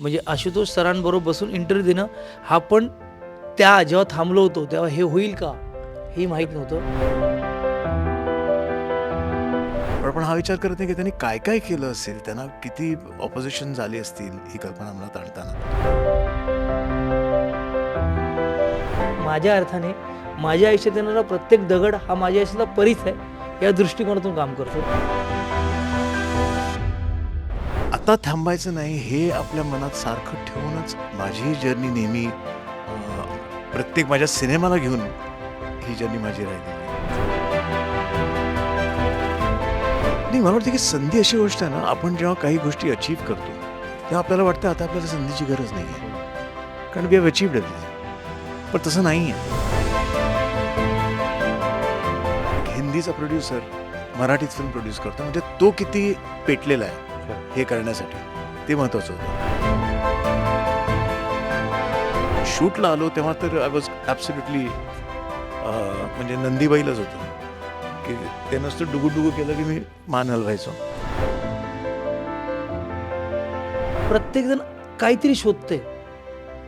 म्हणजे आशुतोष सरांबरोबर बसून इंटरव्ह्यू देणं हा पण त्या जेव्हा थांबलो होतो तेव्हा हे होईल का हे माहीत नव्हतं. पण आपण हा विचार करत नाही की त्यांनी काय काय केलं असेल त्यांना किती ऑपोजिशन झाली असतील ही कल्पना आम्हाला ताणताना माझ्या अर्थाने माझ्या आयुष्यात येणारा प्रत्येक दगड हा माझ्या आयुष्यातला परीच आहे या दृष्टिकोनातून काम करतो. आता थांबायचं नाही हे आपल्या मनात सारखं ठेवूनच माझी जर्नी नेहमी प्रत्येक माझ्या सिनेमाला घेऊन ही जर्नी माझी राहिली नाही मला वाटतं की संधी अशी गोष्ट आहे ना आपण जेव्हा काही गोष्टी अचीव्ह करतो तेव्हा आपल्याला वाटतं आता आपल्याला संधीची गरज नाही आहे कारण वी हॅव अचीव्ड पण तसं नाही आहे हिंदीचा प्रोड्युसर मराठीत फिल्म प्रोड्यूस करतो म्हणजे तो किती पेटलेला आहे. हे करण्यासाठी. ते महत्वाचं होतं. शूटला आलो तेव्हा तर आय वॉज ॲब्सोल्युटली म्हणजे नंदीबाईलाच होतो. की ते नसतं डुगुडुगू केलं की मी मान हलवायचो. प्रत्येकजण काहीतरी शोधते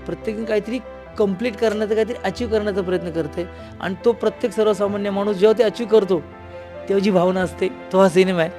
प्रत्येकजण काहीतरी कंप्लीट करण्याचा काहीतरी अचीव करण्याचा प्रयत्न करते आणि तो प्रत्येक सर्वसामान्य माणूस जेव्हा ते अचीव करतो तेव्हा जी भावना असते तो हा सिनेमा आहे.